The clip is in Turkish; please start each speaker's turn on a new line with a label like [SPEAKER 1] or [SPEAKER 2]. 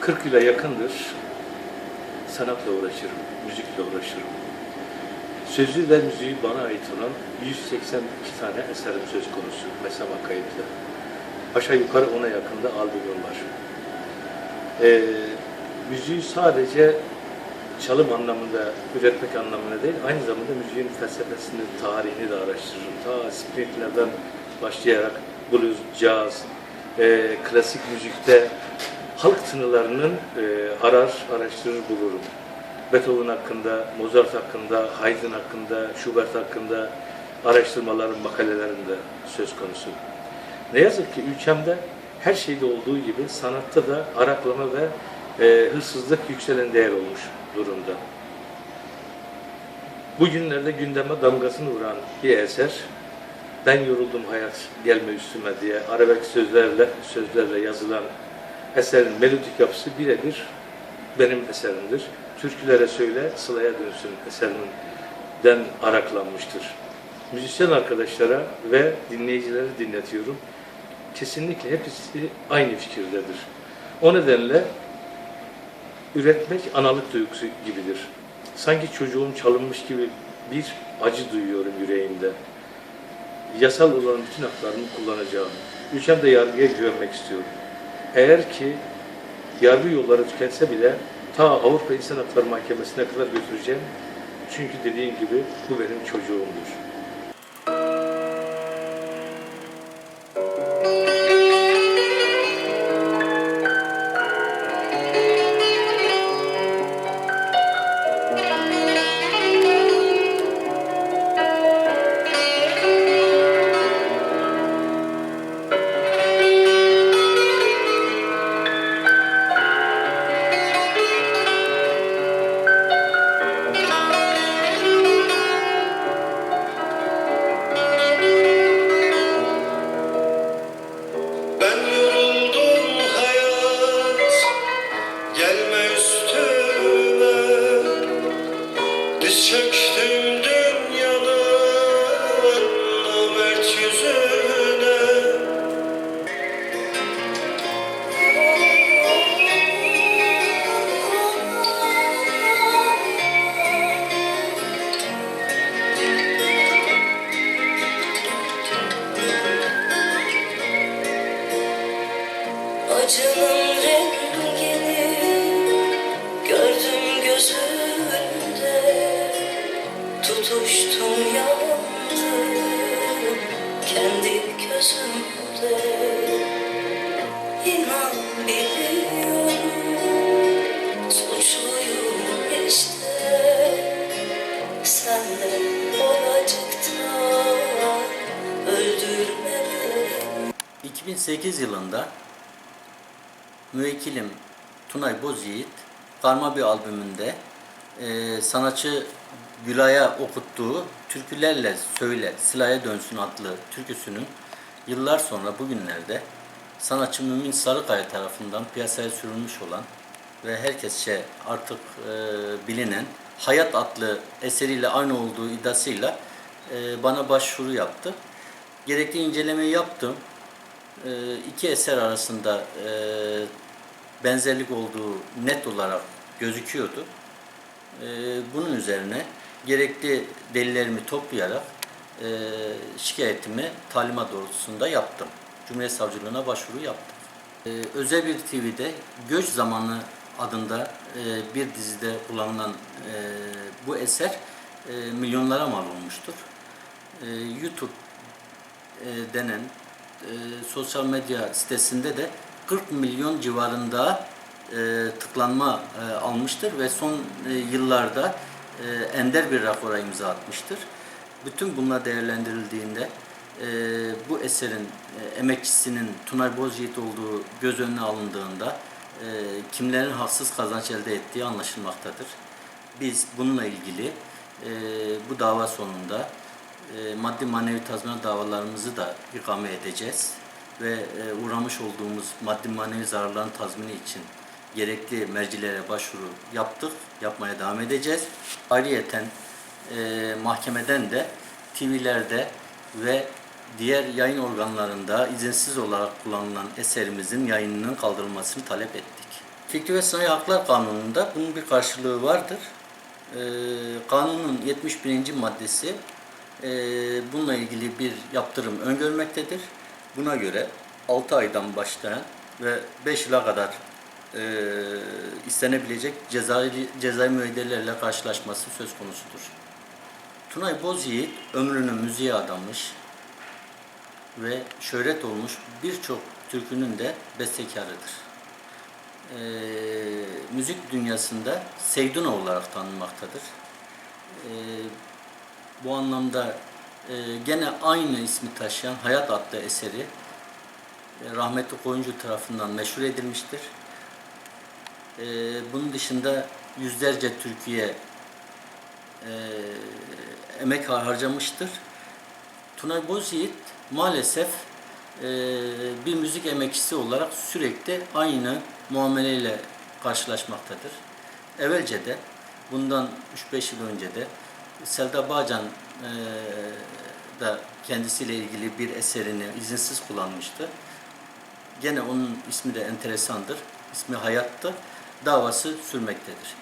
[SPEAKER 1] 40 yıla yakındır sanatla uğraşırım, müzikle uğraşırım. Sözü ve müziği bana ait olan 182 tane eserim söz konusu Mesama kayıtlı. Aşağı yukarı ona yakında albümüm var. Ee, müziği sadece çalım anlamında, üretmek anlamında değil, aynı zamanda müziğin felsefesini, tarihini de araştırırım. Ta Springler'den başlayarak blues, caz, e, klasik müzikte halk tınılarının e, arar, araştırır bulurum. Beethoven hakkında, Mozart hakkında, Haydn hakkında, Schubert hakkında araştırmalarım, makalelerim de söz konusu. Ne yazık ki ülkemde her şeyde olduğu gibi sanatta da araklama ve e, hırsızlık yükselen değer olmuş durumda. Bugünlerde gündeme damgasını vuran bir eser, ben yoruldum hayat gelme üstüme diye arabek sözlerle sözlerle yazılan eserin melodik yapısı birebir benim eserimdir. Türkülere söyle, Sıla'ya dönsün eserinden araklanmıştır. Müzisyen arkadaşlara ve dinleyicilere dinletiyorum. Kesinlikle hepsi aynı fikirdedir. O nedenle üretmek analık duygusu gibidir. Sanki çocuğum çalınmış gibi bir acı duyuyorum yüreğimde. Yasal olan bütün haklarımı kullanacağım. Ülkemde yargıya güvenmek istiyorum. Eğer ki yargı yolları tükense bile ta Avrupa İnsan Hakları Mahkemesi'ne kadar götüreceğim. Çünkü dediğim gibi bu benim çocuğumdur.
[SPEAKER 2] 2008 yılında müvekkilim Tunay Bozyiğit karma bir albümünde e, sanatçı Gülay'a okuttuğu Türkülerle Söyle Sıla'ya Dönsün adlı türküsünün yıllar sonra bugünlerde sanatçı Mümin Sarıkaya tarafından piyasaya sürülmüş olan ve herkesçe artık e, bilinen Hayat adlı eseriyle aynı olduğu iddiasıyla e, bana başvuru yaptı. Gerekli incelemeyi yaptım. E, iki eser arasında e, benzerlik olduğu net olarak gözüküyordu. E, bunun üzerine gerekli delillerimi toplayarak e, şikayetimi talimat doğrultusunda yaptım. Cumhuriyet Savcılığına başvuru yaptım. E, özel bir TV'de Göç Zamanı adında e, bir dizide kullanılan e, bu eser e, milyonlara mal olmuştur. E, YouTube e, denen e, sosyal medya sitesinde de 40 milyon civarında e, tıklanma e, almıştır ve son e, yıllarda e, ender bir rapora imza atmıştır. Bütün bunlar değerlendirildiğinde e, bu eserin e, emekçisinin Tunay Bozyiğit olduğu göz önüne alındığında e, kimlerin haksız kazanç elde ettiği anlaşılmaktadır. Biz bununla ilgili e, bu dava sonunda e, maddi manevi tazminat davalarımızı da ikame edeceğiz ve e, uğramış olduğumuz maddi manevi zararların tazmini için gerekli mercilere başvuru yaptık, yapmaya devam edeceğiz. Ayrıyeten e, mahkemeden de TV'lerde ve diğer yayın organlarında izinsiz olarak kullanılan eserimizin yayınının kaldırılmasını talep ettik. Fikri ve Sanayi Haklar Kanunu'nda bunun bir karşılığı vardır. Ee, kanunun 71. maddesi e, bununla ilgili bir yaptırım öngörmektedir. Buna göre 6 aydan başlayan ve 5 yıla kadar e, istenebilecek cezai, cezai müeyyidelerle karşılaşması söz konusudur. Tunay Bozyiğit ömrünü müziğe adamış ve şöhret olmuş birçok türkünün de bestekarıdır. Ee, müzik dünyasında Seyduna olarak tanınmaktadır. Ee, bu anlamda e, gene aynı ismi taşıyan Hayat adlı eseri e, rahmetli Koyuncu tarafından meşhur edilmiştir. Ee, bunun dışında yüzlerce Türkiye e, emek harcamıştır. Tunay Bozyiğit maalesef e, bir müzik emekçisi olarak sürekli aynı muameleyle karşılaşmaktadır. Evvelce de bundan 3-5 yıl önce de Selda Bağcan e, da kendisiyle ilgili bir eserini izinsiz kullanmıştı. Gene onun ismi de enteresandır. İsmi Hayat'tı. Davası sürmektedir.